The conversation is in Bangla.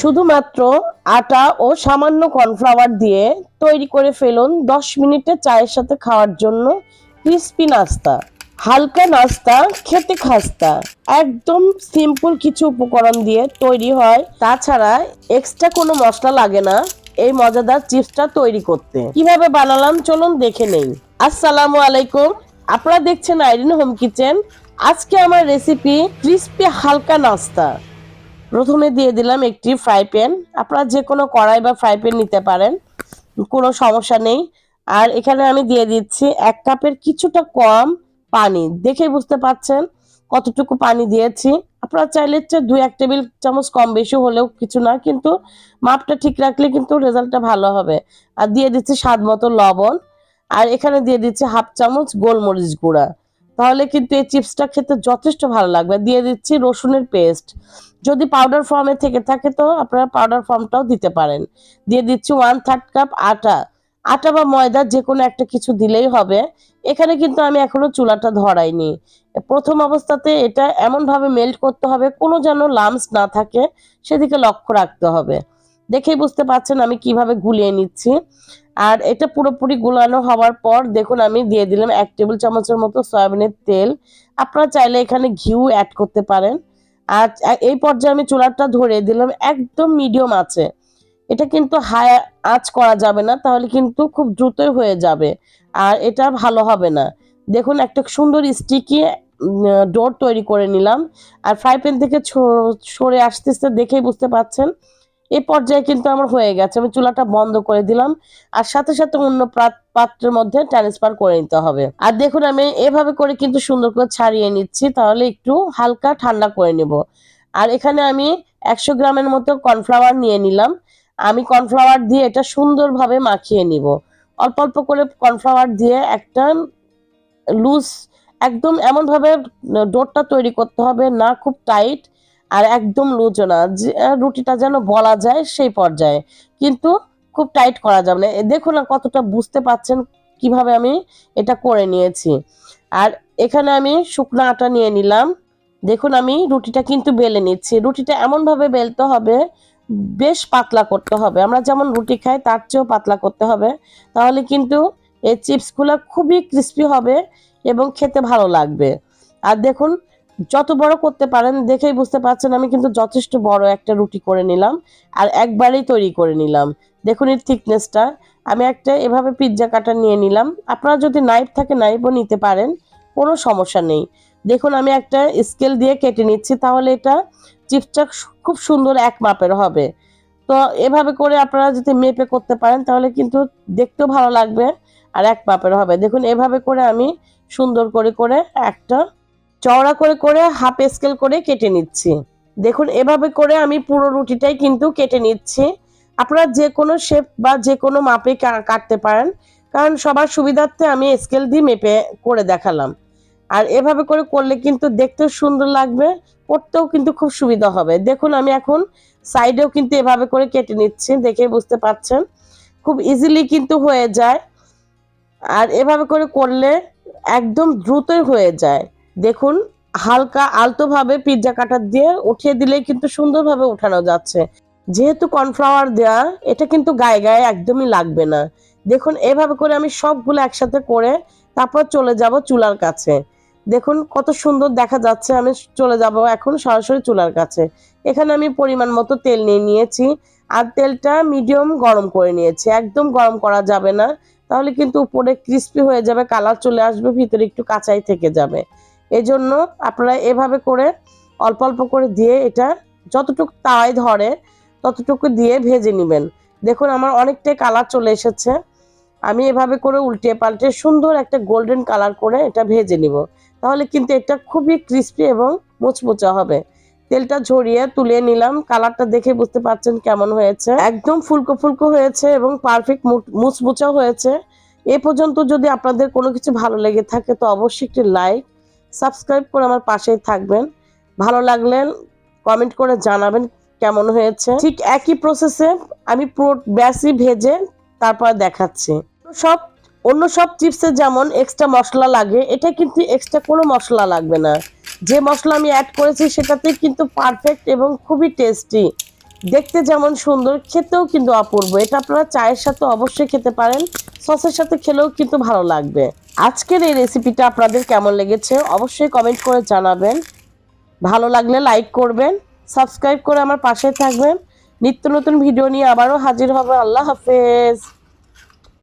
শুধুমাত্র আটা ও সামান্য কর্নফ্লাওয়ার দিয়ে তৈরি করে ফেলুন দশ মিনিটে চায়ের সাথে খাওয়ার জন্য ক্রিস্পি নাস্তা। হালকা নাস্তা, খেতে খাস্তা। একদম সিম্পল কিছু উপকরণ দিয়ে তৈরি হয়। তাছাড়া এক্সট্রা কোনো মশলা লাগে না এই মজাদার চিপসটা তৈরি করতে। কীভাবে বানালাম চলুন দেখে নেই। আসসালামু আলাইকুম। আপনারা দেখছেন আইরিন হোম কিচেন। আজকে আমার রেসিপি ক্রিস্পি হালকা নাস্তা। প্রথমে দিয়ে দিলাম একটি ফ্রাই প্যান আপনারা যে কোনো কড়াই বা ফ্রাই প্যান নিতে পারেন, কোনো সমস্যা নেই। আর এখানে আমি দিয়ে দিচ্ছি এক কাপের কিছুটা কম পানি। দেখে বুঝতে পাচ্ছেন কতটুকু পানি দিয়েছি। আপনারা চাইলে দুই এক টেবিল চামচ কম বেশি হলেও কিছু না, কিন্তু মাপটা ঠিক রাখলে কিন্তু রেজাল্টটা ভালো হবে। আর দিয়ে দিচ্ছি স্বাদ মতো লবণ। আর এখানে দিয়ে দিচ্ছি হাফ চামচ গোলমরিচ গুঁড়া। তাহলে কিন্তু এই চিপসটা খেতে যথেষ্ট ভালো লাগবে। দিয়ে দিচ্ছি রসুনের পেস্ট। যদি পাউডার ফর্মে থেকে থাকে তো আপনারা পাউডার ফর্মটাও দিতে পারেন। দিয়ে দিচ্ছি ওয়ান থার্ড কাপ আটা। আটা বা ময়দা যে কোনো একটা কিছু দিলেই হবে। এখানে কিন্তু আমি এখনও চুলাটা ধরাইনি। প্রথম অবস্থাতে এটা এমনভাবে মেল্ট করতে হবে, কোনো যেন লামস না থাকে, সেদিকে লক্ষ্য রাখতে হবে। দেখেই বুঝতে পারছেন আমি কীভাবে গুলিয়ে নিচ্ছি। আর এটা পুরোপুরি গুলানো হওয়ার পর দেখুন আমি দিয়ে দিলাম এক টেবিল চামচের মতো সয়াবিনের তেল। আপনারা চাইলে এখানে ঘিউ অ্যাড করতে পারেন। আর এই পর্যায়ে আমি চুলাটা ধরে দিলাম একদম মিডিয়াম আছে। এটা কিন্তু হাই আঁচ করা যাবে না, তাহলে কিন্তু খুব দ্রুতই হয়ে যাবে। আর এটা ভালো হবে না। দেখুন একটা সুন্দর স্টিকি ডোর তৈরি করে নিলাম। আর ফ্রাই প্যান থেকে সরে আসতেছে দেখেই বুঝতে পাচ্ছেন এই পর্যায়ে কিন্তু আমার হয়ে গেছে। আমি চুলাটা বন্ধ করে দিলাম। আর সাথে সাথে অন্য পাত্রের মধ্যে ট্রান্সফার করে নিতে হবে। আর দেখুন, আমি এভাবে করে কিন্তু সুন্দর করে ছাড়িয়ে নিচ্ছি। তাহলে একটু হালকা ঠান্ডা করে নেব। আর এখানে আমি একশো গ্রামের মতো কর্নফ্লাওয়ার নিয়ে নিলাম। আমি কর্নফ্লাওয়ার দিয়ে এটা সুন্দরভাবে মাখিয়ে নিব। অল্প অল্প করে কর্নফ্লাওয়ার দিয়ে একটা লুজ একদম এমনভাবে ডোরটা তৈরি করতে হবে, না খুব টাইট আর একদম লুজও না রুটিটা যেন বলা যায় সেই পর্যায়ে। কিন্তু খুব টাইট করা যাবে না। দেখুন না কতটা বুঝতে পাচ্ছেন কীভাবে আমি এটা করে নিয়েছি। আর এখানে আমি শুকনো আটা নিয়ে নিলাম। দেখুন আমি রুটিটা কিন্তু বেলে নিচ্ছি। রুটিটা এমনভাবে বেলতে হবে, বেশ পাতলা করতে হবে। আমরা যেমন রুটি খাই, তার চেয়েও পাতলা করতে হবে। তাহলে কিন্তু এই চিপসগুলো খুবই ক্রিস্পি হবে এবং খেতে ভালো লাগবে। আর দেখুন যত বড় করতে পারেন, দেখেই বুঝতে পারছেন আমি কিন্তু যথেষ্ট বড় একটা রুটি করে নিলাম আর একবারেই তৈরি করে নিলাম। দেখুন এর থিকনেসটা আমি একটা এভাবে পিৎজা কাটা নিয়ে নিলাম। আপনারা যদি নাইফ থাকে নাইফও নিতে পারেন, কোনো সমস্যা নেই। দেখুন আমি একটা স্কেল দিয়ে কেটে নিচ্ছি, তাহলে এটা চিপসটা খুব সুন্দর এক মাপের হবে। তো এভাবে করে আপনারা যদি মেপে করতে পারেন, তাহলে কিন্তু দেখতেও ভালো লাগবে আর এক মাপের হবে। দেখুন এভাবে করে আমি সুন্দর করে করে একটা চওড়া করে করে হাফ স্কেল করে কেটে নিচ্ছি। দেখুন, এভাবে করে আমি পুরো রুটিটাই কিন্তু কেটে নিচ্ছি। আপনারা যে কোনো শেপ বা যে কোনো মাপে কাটতে পারেন। কারণ সবার সুবিধার্থে আমি স্কেল দিয়ে মেপে করে দেখালাম। আর এভাবে করে করলে কিন্তু দেখতেও সুন্দর লাগবে করতেও কিন্তু খুব সুবিধা হবে। দেখুন, আমি এখন সাইডেও কিন্তু এভাবে করে কেটে নিচ্ছি, দেখে বুঝতে পারছেন? খুব ইজিলি কিন্তু হয়ে যায়। আর এভাবে করে করলে একদম দ্রুতই হয়ে যায়। দেখুন, হালকা আলতোভাবে পিৎজা কাটার দিয়ে উঠিয়ে দিলেই কিন্তু সুন্দরভাবে উঠানো যাচ্ছে। যেহেতু কর্নফ্লাওয়ার দেওয়া, এটা কিন্তু গায়ে গায়ে একদমই লাগবে না। দেখুন, এভাবে করে আমি সবগুলো একসাথে করে তারপর চলে যাব চুলার কাছে। দেখুন, কত সুন্দর দেখা যাচ্ছে, আমি চলে যাব এখন সরাসরি চুলার কাছে। এখানে আমি পরিমাণ মতো তেল নিয়ে নিয়েছি আর তেলটা মিডিয়াম গরম করে নিয়েছি। একদম গরম করা যাবে না, তাহলে কিন্তু উপরে ক্রিস্পি হয়ে যাবে কালার চলে আসবে, ভিতরে একটু কাঁচাই থেকে যাবে। এই জন্য আপনারা এভাবে করে অল্প অল্প করে দিয়ে এটা যতটুকু তাওয়ায় ধরে, ততটুকু দিয়ে ভেজে নেবেন। দেখুন আমার অনেকটাই কালার চলে এসেছে। আমি এভাবে করে উল্টে পাল্টে সুন্দর একটা গোল্ডেন কালার করে এটা ভেজে নিব। তাহলে কিন্তু এটা খুবই ক্রিস্পি এবং মুচমুচা হবে। তেলটা ঝরিয়ে তুলে নিলাম। কালারটা দেখে বুঝতে পারছেন কেমন হয়েছে। একদম ফুলকো ফুলকো হয়েছে এবং পারফেক্ট মুচমুচা হয়েছে। এ পর্যন্ত যদি আপনাদের কোনো কিছু ভালো লেগে থাকে তো অবশ্যই একটি লাইক সাবস্ক্রাইব করে আমার পাশেই থাকবেন। ভালো লাগলে কমেন্ট করে জানাবেন কেমন হয়েছে। ঠিক একই প্রসেসে আমি পুরো ব্যাসি ভেজে তারপর দেখাচ্ছি। সব, অন্য সব চিপসে যেমন এক্সট্রা মশলা লাগে, এটা কিন্তু এক্সট্রা কোনো মশলা লাগবে না। যে মশলা আমি অ্যাড করেছি সেটাতে কিন্তু পারফেক্ট এবং খুবই টেস্টি দেখতে যেমন সুন্দর, খেতেও কিন্তু অপূর্ব। এটা আপনারা চায়ের সাথে অবশ্যই খেতে পারেন, সসের সাথে খেলেও কিন্তু ভালো লাগবে। আজকের এই রেসিপিটা আপনাদের কেমন লেগেছে অবশ্যই কমেন্ট করে জানাবেন। ভালো লাগলে লাইক করবেন সাবস্ক্রাইব করে আমার পাশে থাকবেন। নিত্য নতুন ভিডিও নিয়ে আবারও হাজির হবে। আল্লাহ হাফেজ।